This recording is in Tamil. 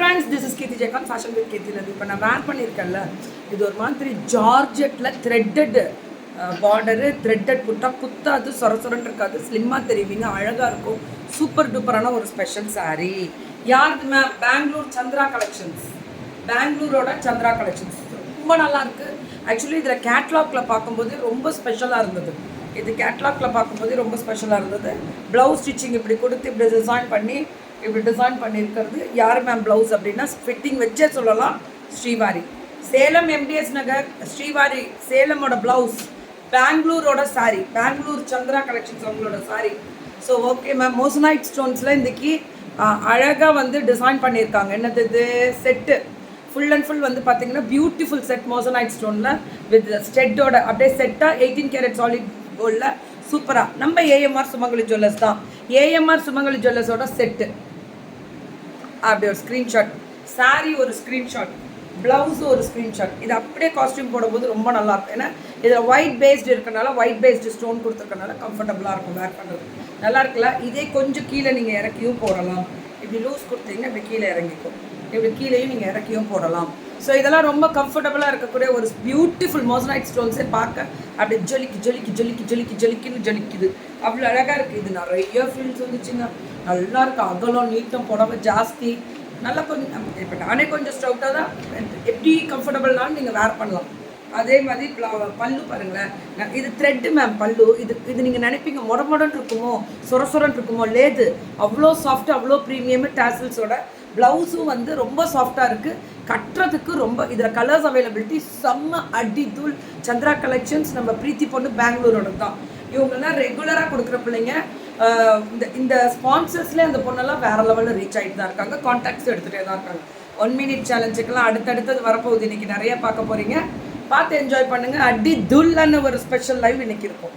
Friends this is Keerthi Jayakanth fashion with கீர்த்திலேருந்து இப்போ நான் வேர் பண்ணியிருக்கேன்ல இது ஒரு மாதிரி ஜார்ஜெட்டில் த்ரெட்டடு பார்டரு த்ரெட்டட் புட்டா குத்தாது சொர சொரன்னு இருக்காது ஸ்லிம்மாக தெரிவிங்க அழகாக இருக்கும். சூப்பர் டூப்பரான ஒரு ஸ்பெஷல் சாரீ யாருக்கு மேம் பெங்களூர் சந்திரா கலெக்ஷன்ஸ் பெங்களூரோட சந்திரா கலெக்ஷன்ஸ் ரொம்ப நல்லா இருக்குது ஆக்சுவலி இதில் கேட்லாக்ல பார்க்கும்போது ரொம்ப ஸ்பெஷலாக இருந்தது. இது கேட்லாக்ல பார்க்கும்போது ரொம்ப ஸ்பெஷலாக இருந்தது. ப்ளவுஸ் ஸ்டிச்சிங் இப்படி கொடுத்து இப்படி டிசைன் பண்ணி இப்படி டிசைன் பண்ணியிருக்கிறது. யார் மேம் ப்ளவுஸ் அப்படின்னா ஃபிட்டிங் வச்சே சொல்லலாம் ஸ்ரீவாரி. சேலம் எம்டிஎஸ் நகர் ஸ்ரீவாரி சேலமோட ப்ளவுஸ் பெங்களூரோட சாரி பெங்களூர் சந்திரா கலெக்ஷன்ஸ் அவங்களோட saree so okay ma'am moissanite ஸ்டோன்ஸில் இன்றைக்கி அழகாக வந்து டிசைன் பண்ணியிருக்காங்க. என்னது இது? செட்டு ஃபுல் அண்ட் ஃபுல் வந்து பார்த்தீங்கன்னா பியூட்டிஃபுல் செட் மோசனைட் ஸ்டோனில் வித் ஸ்டெட்டோட அப்படியே செட்டாக எயிட்டீன் கேரட் சாலிட் கோல்டில் சூப்பராக நம்ம ஏஎம்ஆர் சுமங்கலி ஜுவல்லர்ஸ் தான். ஏஎம்ஆர் சுமங்கலி ஜுவல்லர்ஸோட செட்டு அப்படி ஒரு ஸ்க்ரீன்ஷாட் saree ஒரு ஸ்க்ரீன்ஷாட் ப்ளவுஸு ஒரு ஸ்க்ரீன்ஷாட் இது அப்படியே காஸ்டியூம் போடும்போது ரொம்ப நல்லா இருக்கும். ஏன்னா இதில் ஒயிட் பேஸ்டு இருக்கனால ஒயிட் பேஸ்டு ஸ்டோன் கொடுத்துருக்கனால கம்ஃபர்டபுளாக இருக்கும் வேர் பண்ணுறது நல்லா இருக்குல்ல? இதே கொஞ்சம் கீழே நீங்கள் இறக்கியும் போடலாம். இப்படி லூஸ் கொடுத்தீங்கன்னா இப்படி கீழே இறங்கிக்கும். இப்படி கீழேயும் நீங்கள் இறக்கியும் போடலாம். ஸோ இதெல்லாம் ரொம்ப கம்ஃபர்டபுளாக இருக்கக்கூடிய ஒரு பியூட்டிஃபுல் மோசனைட் ஸ்டோன்ஸே பார்க்க அப்படியே ஜொலிக்கு ஜொலிக்கு ஜொலிக்கு ஜொலிக்கு ஜொலிக்குன்னு ஜொலிக்குது. அவ்வளோ அழகாக இருக்குது இது நிறைய ஃபீல்ஸ் வந்துச்சுங்க. நல்லா இருக்கும் அகலம் நீட்டம் புடவை ஜாஸ்தி. நல்லா கொஞ்சம் இப்போ நானே கொஞ்சம் ஸ்டவுட்டாக தான் எப்படி கம்ஃபர்டபுள்னாலும் நீங்கள் வேர் பண்ணலாம். அதே மாதிரி pla- பல்லு பாருங்களேன். இது த்ரெட்டு மேம் பல்லு. இது இது நீங்கள் நினைப்பீங்க மொட இருக்குமோ சொர இருக்குமோ லேது. அவ்வளோ சாஃப்ட் அவ்வளோ ப்ரீமியம் டேசல்ஸோட ப்ளவுஸும் வந்து ரொம்ப சாஃப்டாக இருக்குது கட்டுறதுக்கு ரொம்ப இதில் கலர்ஸ் அவைலபிலிட்டி செம்ம அடி தூள் சந்திரா கலெக்ஷன்ஸ் நம்ம பிரீத்தி பொண்ணு பெங்களூரோட தான் இவங்கெல்லாம் ரெகுலராக கொடுக்குற பிள்ளைங்க. இந்த இந்த ஸ்பான்சர்ஸ்லேயே அந்த பொண்ணெல்லாம் வேற லெவலில் ரீச் ஆகிட்டு தான் இருக்காங்க. கான்டாக்ட்ஸ் எடுத்துகிட்டே தான் இருக்காங்க. ஒன் மினிட் சேலஞ்சுக்கெல்லாம் அடுத்தடுத்தது வரப்போகுது. இன்னைக்கு நிறைய பார்க்க போகிறீங்க பார்த்து என்ஜாய் பண்ணுங்கள் அடி துல்லான ஒரு ஸ்பெஷல் லைவ் இன்னைக்கு இருக்கும்.